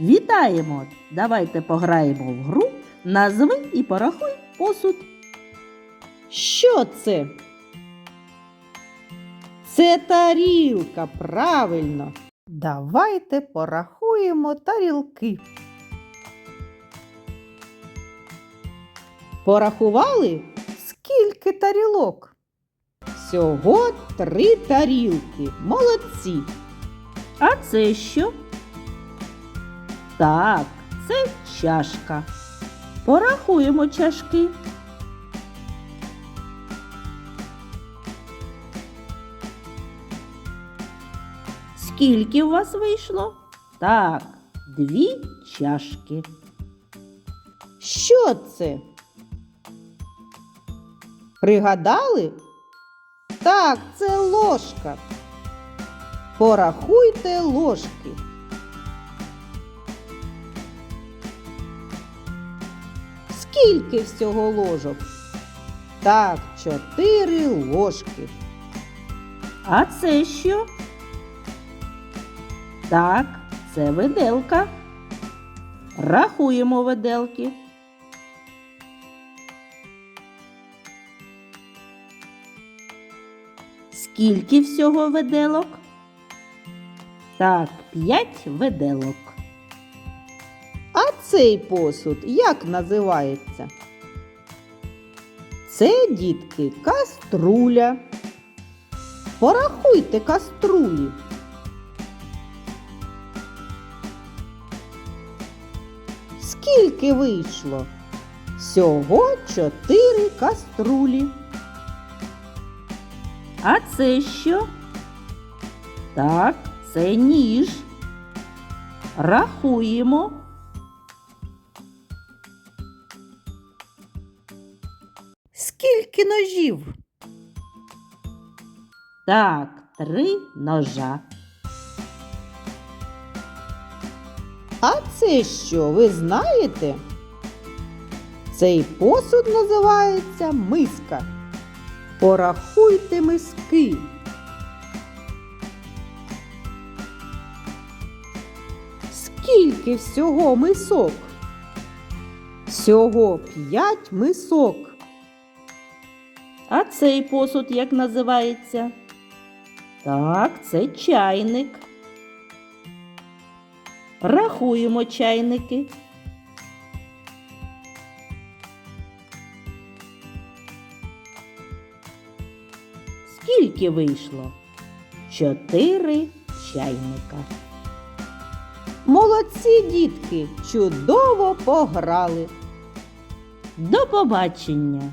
Вітаємо! Давайте пограємо в гру. Назви і порахуй посуд. Що це? Це тарілка, правильно. Давайте порахуємо тарілки. Порахували? Скільки тарілок? Всього три тарілки. Молодці. А це що? Так, це чашка. Порахуємо чашки. Скільки у вас вийшло? Так, дві чашки. Що це? Пригадали? Так, це ложка. Порахуйте ложки. Скільки всього ложок? Так, чотири ложки. А це що? Так, це виделка. Рахуємо виделки. Скільки всього виделок? Так, п'ять виделок. Цей посуд як називається? Це, дітки, каструля. Порахуйте каструлі. Скільки вийшло? Всього чотири каструлі. А це що? Так, це ніж. Рахуємо. Скільки ножів? Так, три ножа. А це що, ви знаєте? Цей посуд називається миска. Порахуйте миски. Скільки всього мисок? Всього п'ять мисок. А цей посуд як називається? Так, це чайник. Рахуємо чайники. Скільки вийшло? Чотири чайника. Молодці дітки, чудово пограли. До побачення!